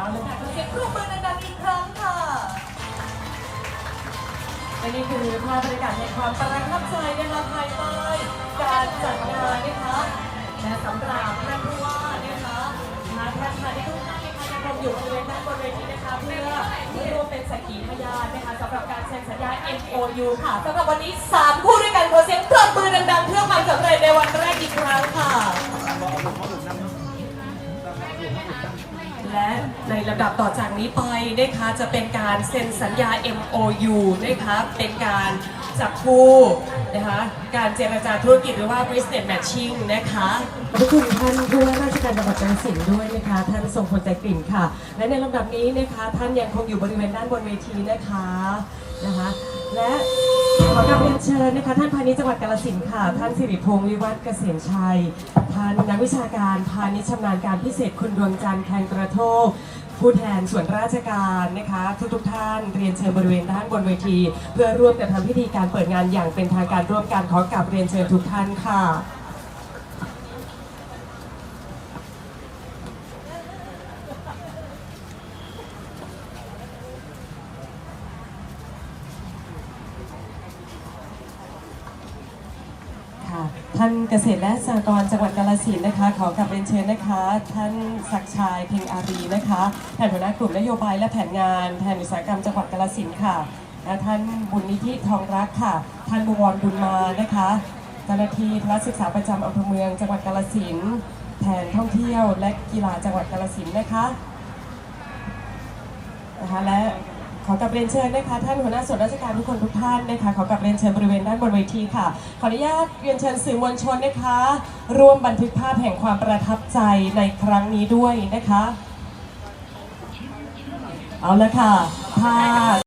เอาละค่ะขอเสียงปรบมือดังๆอีกครั้งค่ะและนี่คือภาพบรรยากาศในความประทับใจนะคะภายใต้การจัดงานนะคะและสำหรับท่านผู้ว่านะคะมาท่านค่ะที่ทุกท่านนะคะยังคงอยู่บริเวณด้านบนเวทีนะคะเพื่อร่วมเป็นสักขีพยานนะคะสำหรับการเซ็นสัญญา MOU ค่ะสำหรับวันนี้ 3 คู่ด้วยกันขอเสียงปรบมือดังๆ เพื่อความสำเร็จในวันแรกอีก และในลำดับต่อจากนี้ไปนะคะจะเป็นการเซ็นสัญญา MOU นะคะเป็นการจับคู่นะคะการเจรจาธุรกิจหรือว่า business matching นะคะขอบคุณท่านผู้ว่าราชการจังหวัดกาฬสินธุ์ด้วยนะคะ ท่านทรงพลใจกลิ่นค่ะ และในลำดับนี้นะคะ ท่านยังคงอยู่บริเวณด้านบนเวทีนะคะนะคะ และ ขอกราบเรียนเชิญนะคะท่านพาณิชย์จังหวัดกาฬสินธุ์ค่ะ ท่านสิริพงศ์วิวัฒน์เกษมชัยท่านนักวิชาการพาณิชย์ชำนาญการพิเศษคุณดวงจันทร์แทนกระโทกผู้แทนส่วนราชการนะคะทุกๆท่านเรียนเชิญบริเวณด้านบนเวที เพื่อร่วมกันทำพิธีการเปิดงานอย่างเป็นทางการร่วมกันขอกราบเรียนเชิญทุกท่านค่ะ ท่านเกษตรและสหกรณ์จังหวัดกาฬสินธุ์นะคะ ขอกลับเรียนเชิญนะคะ ท่านศักดิ์ชัยเพ็งอารีนะคะแทนหัวหน้ากลุ่มนโยบายและแผนงานแทนอุตสาหกรรมจังหวัดกาฬสินธุ์ค่ะและท่านบุญนิธิทองรักค่ะ ท่านบุวรบุญมานะคะเจ้าหน้าที่พระศึกษาประจำอำเภอเมืองจังหวัดกาฬสินธุ์แทนท่องเที่ยวและกีฬาจังหวัดกาฬสินธุ์นะคะนะคะและ อกลับเรียนเชิญนะคะท่านหัวหน้าส่วนราชการทุกคนทุกท่านนะคะขอกลับเรียนเชิญบริเวณด้านบนเวทีค่ะ ขออนุญาตเรียนเชิญสื่อมวลชนนะคะ ร่วมบันทึกภาพแห่งความประทับใจในครั้งนี้ด้วยนะคะ เอาละค่ะภาพ